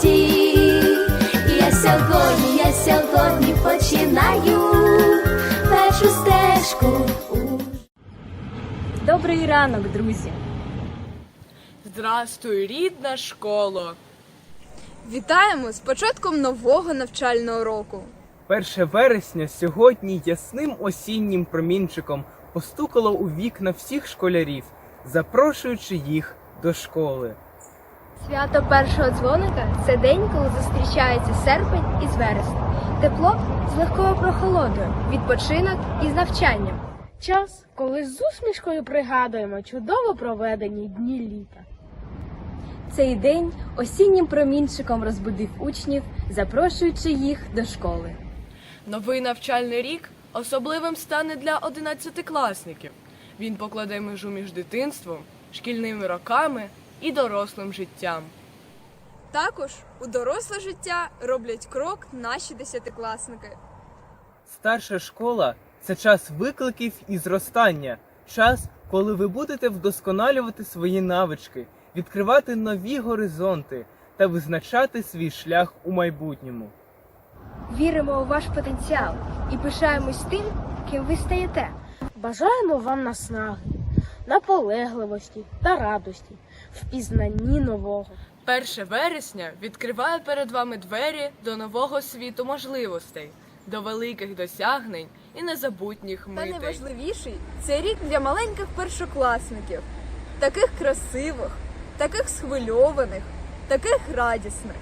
золоті. Я сьогодні, я сьогодні починаю першу стежку. Добрий ранок, друзі! Здрастуй, рідна школо! Вітаємо з початком нового навчального року. 1 вересня сьогодні ясним осіннім промінчиком постукало у вікна всіх школярів, запрошуючи їх до школи. Свято першого дзвоника це день, коли зустрічається серпень із вересня. Тепло з легкою прохолодою, відпочинок із навчанням. Час, коли з усмішкою пригадуємо чудово проведені дні літа. Цей день осіннім промінчиком розбудив учнів, запрошуючи їх до школи. Новий навчальний рік особливим стане для одинадцятикласників. Він покладе межу між дитинством, шкільними роками і дорослим життям. Також у доросле життя роблять крок наші десятикласники. Старша школа це час викликів і зростання, час, коли ви будете вдосконалювати свої навички, відкривати нові горизонти та визначати свій шлях у майбутньому. Віримо у ваш потенціал і пишаємось тим, ким ви стаєте. Бажаємо вам наснаги, наполегливості та радості в пізнанні нового. 1 вересня відкриває перед вами двері до нового світу можливостей, до великих досягнень і незабутніх Та митей. найважливіший це рік для маленьких першокласників, таких красивих, таких схвильованих, таких радісних.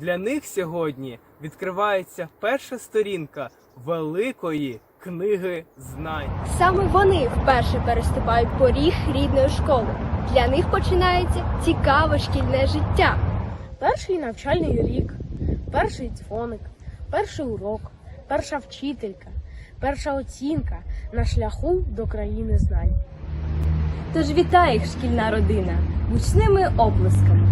Для них сьогодні відкривається перша сторінка великої книги знань. Саме вони вперше переступають поріг рідної школи. Для них починається цікаве шкільне життя. Перший навчальний рік, перший дзвоник, перший урок, перша вчителька, перша оцінка на шляху до країни знань. Тож вітає їх шкільна родина гучними оплесками.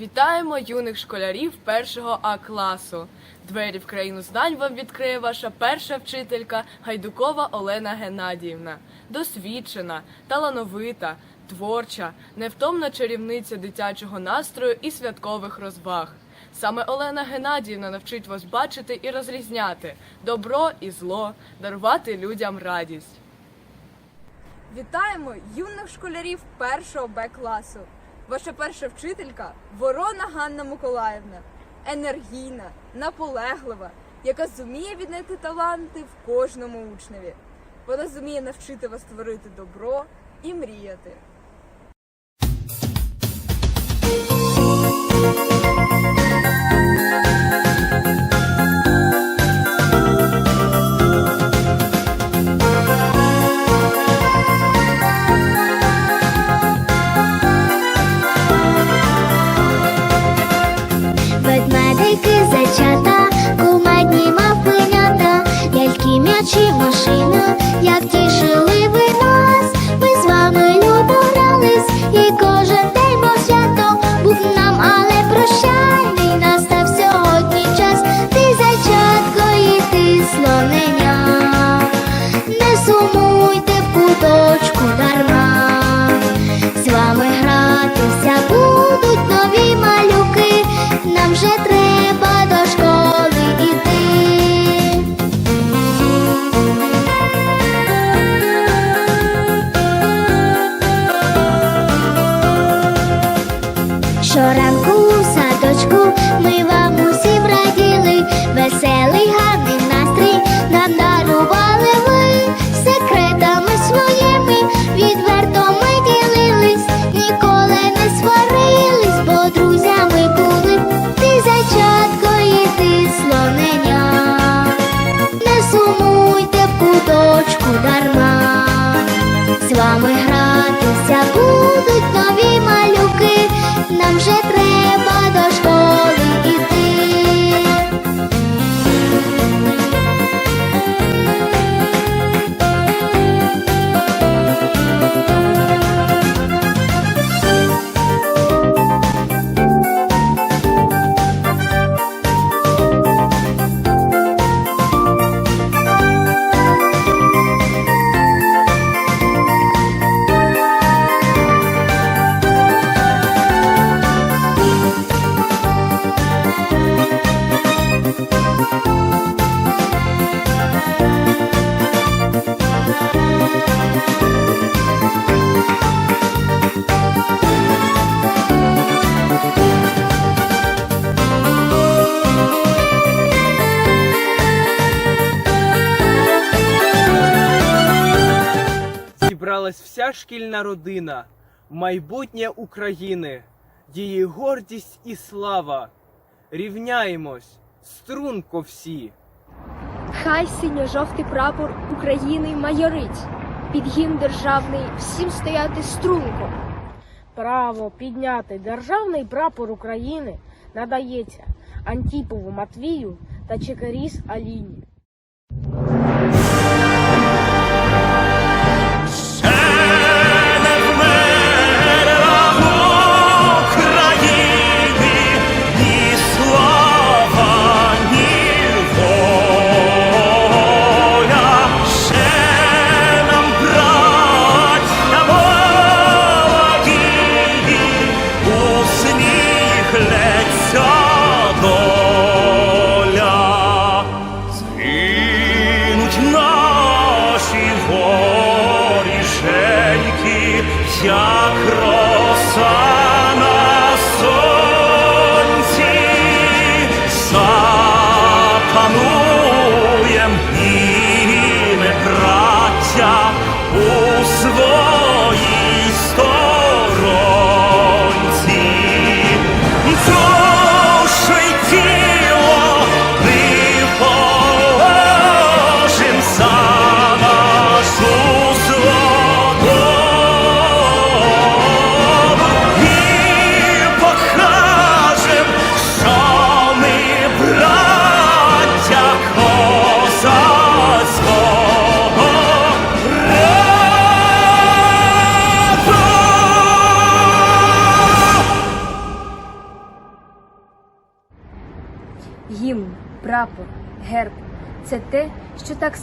Вітаємо юних школярів першого А класу. Двері в країну знань вам відкриє ваша перша вчителька Гайдукова Олена Геннадіївна. Досвідчена, талановита, творча, невтомна чарівниця дитячого настрою і святкових розваг. Саме Олена Геннадіївна навчить вас бачити і розрізняти добро і зло, дарувати людям радість. Вітаємо юних школярів першого Б класу. Ваша перша вчителька Ворона Ганна Миколаївна. Енергійна, наполеглива, яка зуміє віднайти таланти в кожному учневі. Вона зуміє навчити вас творити добро і мріяти. Ведмедики, зайчата, кумедні мавпинята, ляльки, м'ячі, машина, як тішили в куточку дарма. З вами гратися шкільна родина, майбутнє України, її гордість і слава. Рівняємось, струнко всі. Хай синьо-жовтий прапор України майорить, під гімн державний всім стояти струнко. Право підняти державний прапор України надається Антіпову Матвію та Чекаріс Аліні.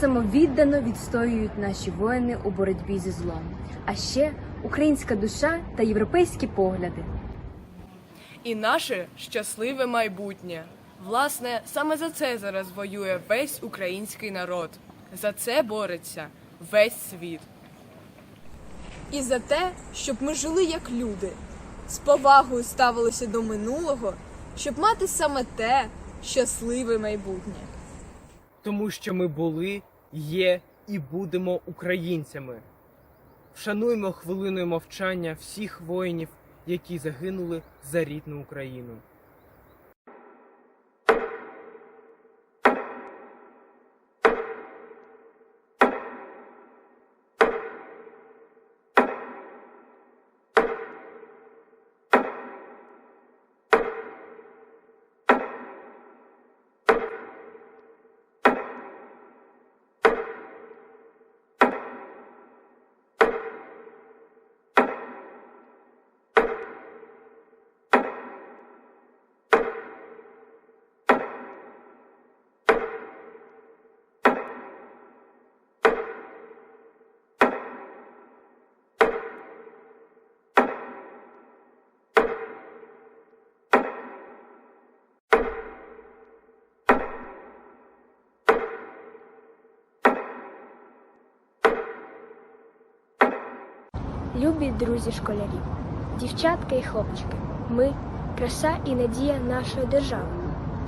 Самовіддано відстоюють наші воїни у боротьбі зі злом. А ще українська душа та європейські погляди. І наше щасливе майбутнє. Власне, саме за це зараз воює весь український народ. За це бореться весь світ. І за те, щоб ми жили як люди, з повагою ставилися до минулого, щоб мати саме те щасливе майбутнє. тому що ми були, є і будемо українцями. Вшануймо хвилиною мовчання всіх воїнів, які загинули за рідну Україну. Любі друзі школярі, дівчатка і хлопчики, ми краса і надія нашої держави,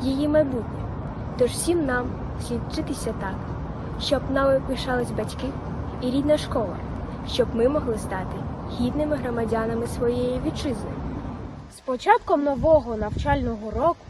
її майбутнє. Тож всім нам слід вчитися так, щоб нами пишались батьки і рідна школа, щоб ми могли стати гідними громадянами своєї вітчизни. З початком нового навчального року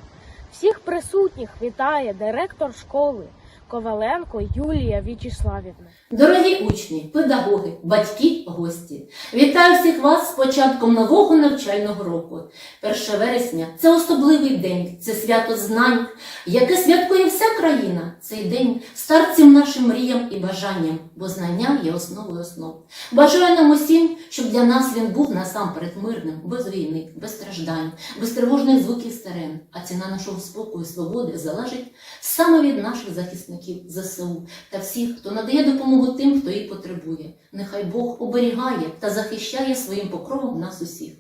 всіх присутніх вітає директор школи Коваленко Юлія В'ячеславівна. Дорогі учні, педагоги, батьки, гості, вітаю всіх вас з початком нового навчального року. 1 вересня це особливий день, це свято знань, яке святкує вся країна. Цей день старт цим нашим мріям і бажанням, бо знання є основою основ. Бажаю нам усім, щоб для нас він був насамперед мирним, без війни, без страждань, без тривожних звуків сирен. А ціна нашого спокою і свободи залежить саме від наших захисників ЗСУ та всіх, хто надає допомогу тим, хто її потребує. Нехай Бог оберігає та захищає своїм покровом нас усіх.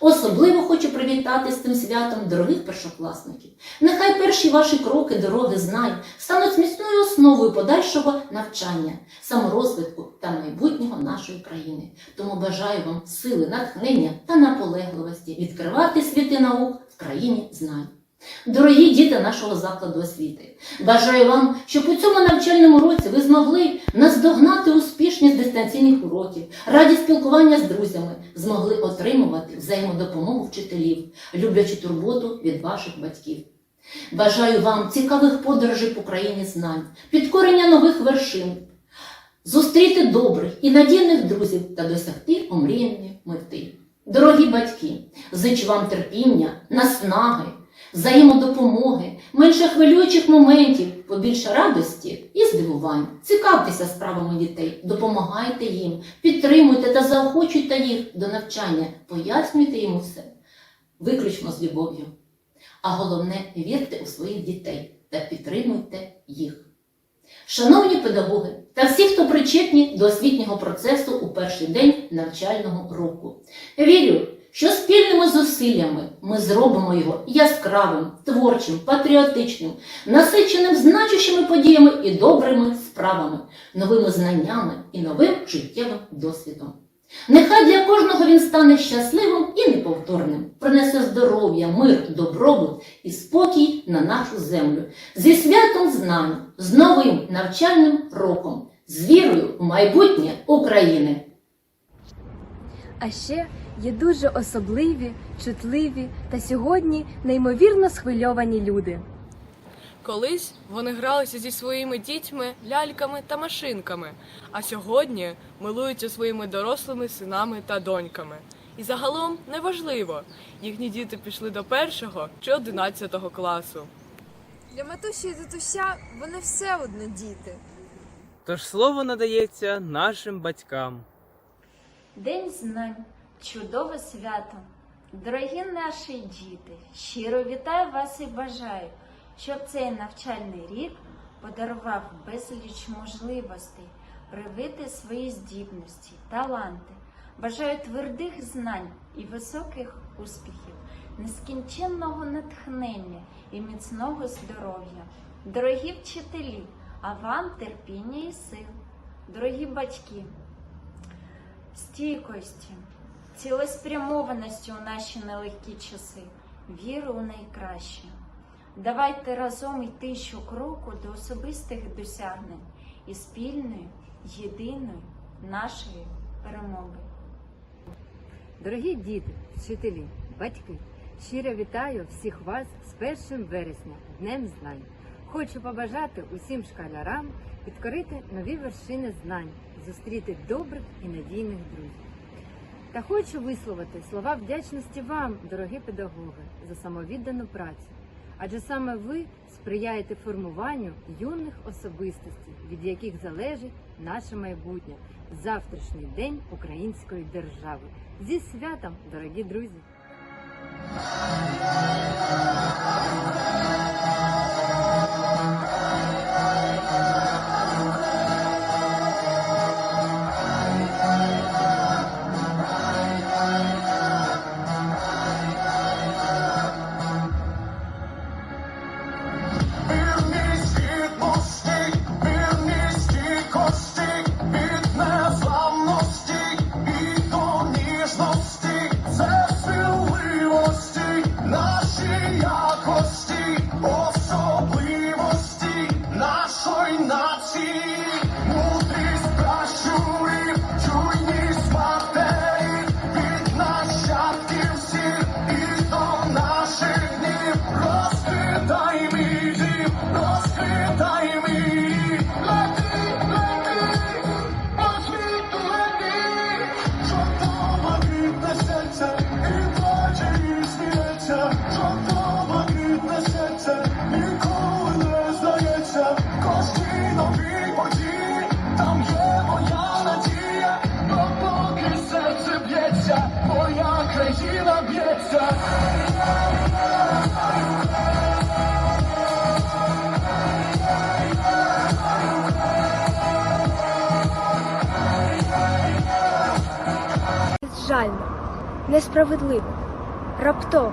Особливо хочу привітати з цим святом дорогих першокласників. Нехай перші ваші кроки дороги знань стануть міцною основою подальшого навчання, саморозвитку та майбутнього нашої країни. Тому бажаю вам сили, натхнення та наполегливості відкривати світи наук в країні знань. Дорогі діти нашого закладу освіти, бажаю вам, щоб у цьому навчальному році ви змогли наздогнати успішність дистанційних уроків, радість спілкування з друзями, змогли отримувати взаємодопомогу вчителів, люблячу турботу від ваших батьків. Бажаю вам цікавих подорожей по країні знань, підкорення нових вершин, зустріти добрих і надійних друзів та досягти омріяної мети. Дорогі батьки, зичу вам терпіння, наснаги, взаємодопомоги, менше хвилюючих моментів, побільше радості і здивувань. Цікавтеся справами дітей, допомагайте їм, підтримуйте та заохочуйте їх до навчання, пояснюйте їм усе, виключно з любов'ю. А головне, вірте у своїх дітей та підтримуйте їх. Шановні педагоги та всі, хто причетні до освітнього процесу у перший день навчального року, вірю, що спільними зусиллями ми зробимо його яскравим, творчим, патріотичним, насиченим значущими подіями і добрими справами, новими знаннями і новим життєвим досвідом. Нехай для кожного він стане щасливим і неповторним, принесе здоров'я, мир, добробут і спокій на нашу землю, зі святом знань, з новим навчальним роком, з вірою в майбутнє України. А ще є дуже особливі, чутливі та сьогодні неймовірно схвильовані люди. Колись вони гралися зі своїми дітьми, ляльками та машинками, а сьогодні милуються своїми дорослими синами та доньками. І загалом неважливо, їхні діти пішли до першого чи одинадцятого класу. Для матусі і татуся вони все одно діти. Тож слово надається нашим батькам. День знань, чудове свято. Дорогі наші діти, щиро вітаю вас і бажаю, щоб цей навчальний рік подарував безліч можливостей привити свої здібності, таланти. Бажаю твердих знань і високих успіхів, нескінченного натхнення і міцного здоров'я. Дорогі вчителі, а вам терпіння і сил. Дорогі батьки, стійкості, цілеспрямованості у наші нелегкі часи, віри у найкраще. Давайте разом йти щокроку до особистих досягнень і спільної, єдиної нашої перемоги. Дорогі діти, вчителі, батьки, щиро вітаю всіх вас з 1 вересня, Днем знань. Хочу побажати усім школярам підкорити нові вершини знань, зустріти добрих і надійних друзів. Та хочу висловити слова вдячності вам, дорогі педагоги, за самовіддану працю. Адже саме ви сприяєте формуванню юних особистостей, від яких залежить наше майбутнє, завтрашній день української держави. Зі святом, дорогі друзі! Несправедливо, раптово.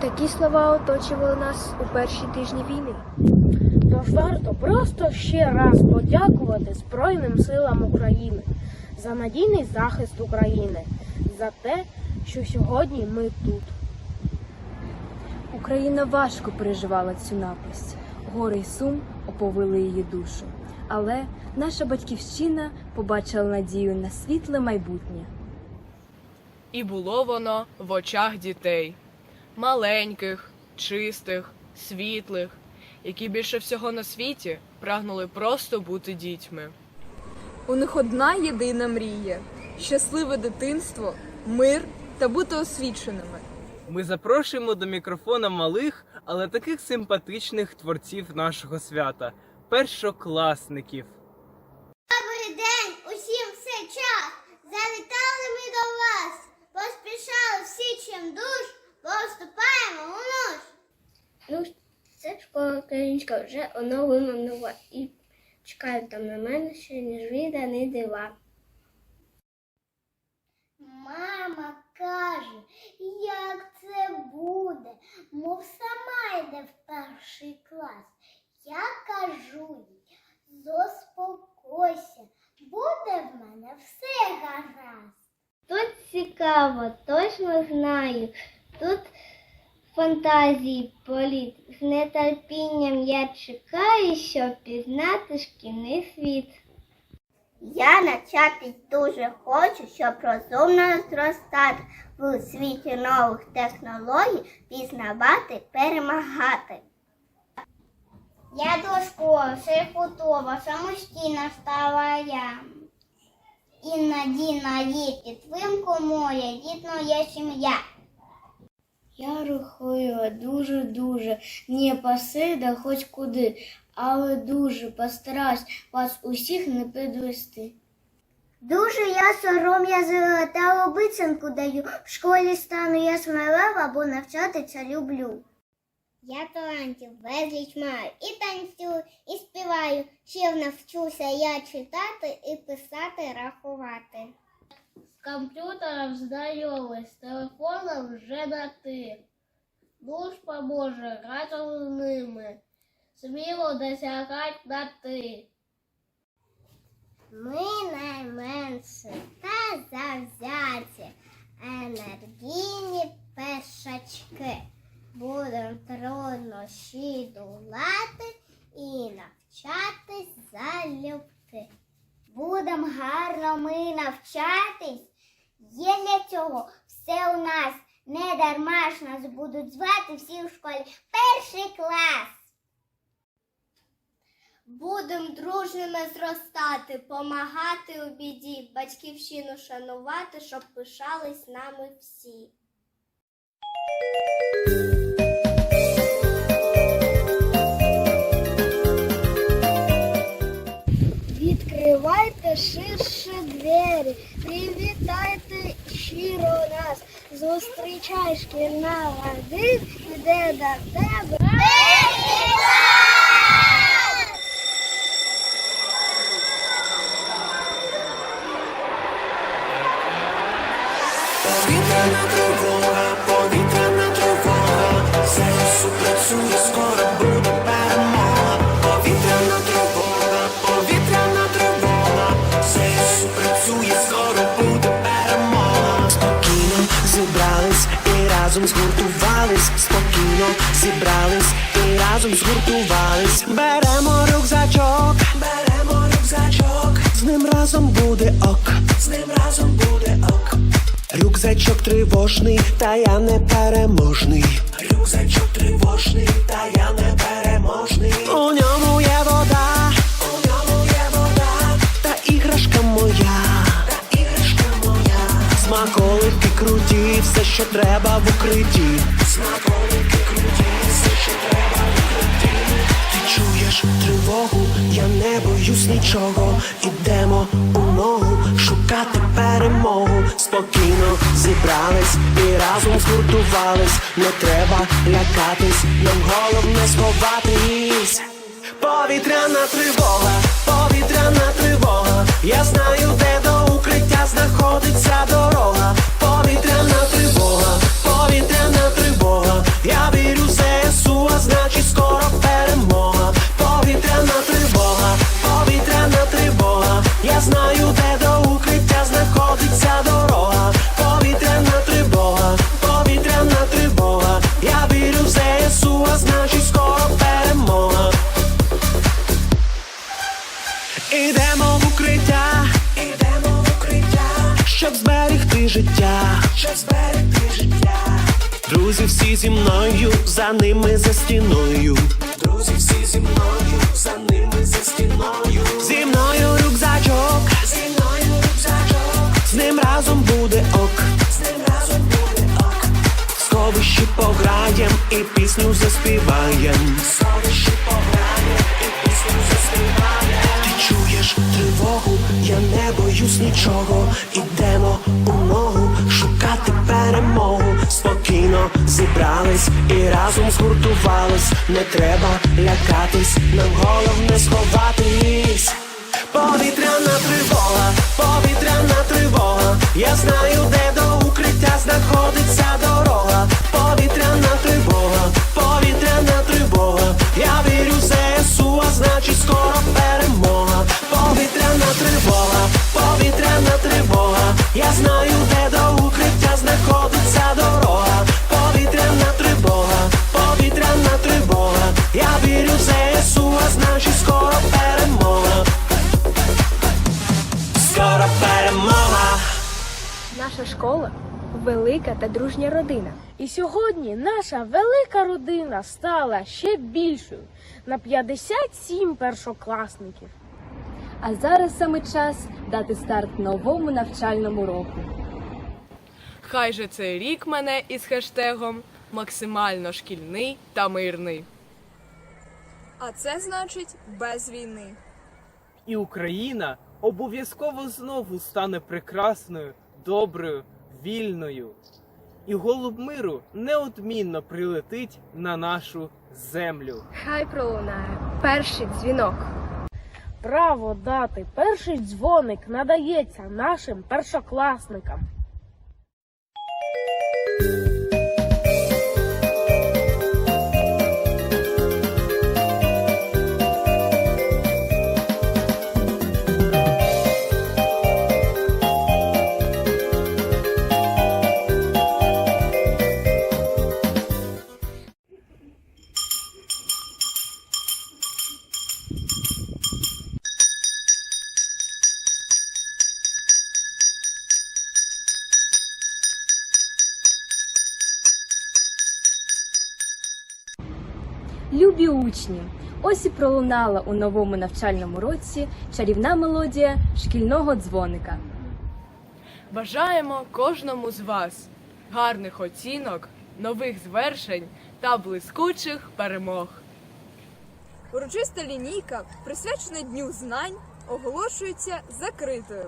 Такі слова оточували нас у перші тижні війни. Тож варто просто ще раз подякувати Збройним силам України за надійний захист України, за те, що сьогодні ми тут. Україна важко переживала цю напасть. Гори й сум оповили її душу. Але наша батьківщина побачила надію на світле майбутнє. І було воно в очах дітей маленьких, чистих, світлих, які більше всього на світі прагнули просто бути дітьми. У них одна єдина мрія щасливе дитинство, мир та бути освіченими. Ми запрошуємо до мікрофона малих, але таких симпатичних творців нашого свята першокласників. Добрий день, усім все час. Завітали ми до вас. Поспішали всі чим душ, бо вступаємо у ночь. Ну, це школа українська вже оновлена нова і чекають там на мене ще ніж незвідані дива. Мама каже, як це буде, мов сама йде в перший клас. Я кажу їй, заспокойся, буде в мене все гаразд. Тут цікаво, точно знаю. Тут фантазії політ. З нетерпінням я чекаю, щоб пізнати шкільний світ. Я навчатись дуже хочу, щоб розумно зростати в світі нових технологій, пізнавати, перемагати. Я до школи, все готова, самостійно стала я. Іноді на діти, твимку моя, дітно сім'я. Я рухлива, дуже-дуже, не посида хоч куди, але дуже постараюсь вас усіх не підвести. Дуже я сором'язила та обіцянку даю. В школі стану я смелива, бо навчатися люблю. Я талантів безліч маю і танцюю, і співаю. Ще навчуся я читати і писати, рахувати. З комп'ютером знайомий, з телефоном вже на ти. Дружба може разом з ними. Сміло досягать на ти. Ми найменші та завзяті, енергійні першачки. Будем труднощі долати і навчатись залюбки. Будем гарно ми навчатись. Є для цього все у нас. Не дарма ж нас будуть звати всі в школі. Перший клас. Будем дружними зростати, помагати у біді, батьківщину шанувати, щоб пишались нами всі. Відкривайте ширше двері, привітайте щиро нас. Зустрічай шкільна радист, іде до тебе. Разом згуртувались. Спокійно зібрались і разом згуртувались. Беремо рюкзачок, беремо рюкзачок, з ним разом буде ок, з ним разом буде ок. Рюкзачок тривожний, та я не переможний. Рюкзачок тривожний, та я не що треба в укритті. Смаколики круті, все, що треба в укритті. Ти чуєш тривогу, я не боюсь нічого. Ідемо у ногу шукати перемогу. Спокійно зібрались і разом згуртувались. Не треба лякатись, нам головне сховатись. Повітряна тривога, повітряна тривога. Я знаю, де до укриття знаходиться дорога. Пісню заспіваєм. Сховищі і пісню заспіваєм. Ти чуєш тривогу, я не боюсь нічого. Ідемо у ногу шукати перемогу. Спокійно зібрались і разом згуртувались. Не треба лякатись, нам головне сховатись. Повітряна тривога, повітряна тривога. Я знаю, де до укриття знаходиться дорога. Я знаю, де до укриття знаходиться дорога. Повітряна тривога, повітряна тривога. Я вірю в ЗСУ, а значить скоро перемога. Скоро перемога. Наша школа велика та дружня родина. І сьогодні наша велика родина стала ще більшою на 57 першокласників. А зараз саме час дати старт новому навчальному року. Хай же цей рік мене із хештегом максимально шкільний та мирний. А це значить без війни. І Україна обов'язково знову стане прекрасною, доброю, вільною. І голуб миру неодмінно прилетить на нашу землю. Хай пролунає перший дзвінок. Право дати перший дзвоник надається нашим першокласникам. Любі учні! Ось і пролунала у новому навчальному році чарівна мелодія шкільного дзвоника. Бажаємо кожному з вас гарних оцінок, нових звершень та блискучих перемог. Урочиста лінійка, присвячена Дню знань, оголошується закритою.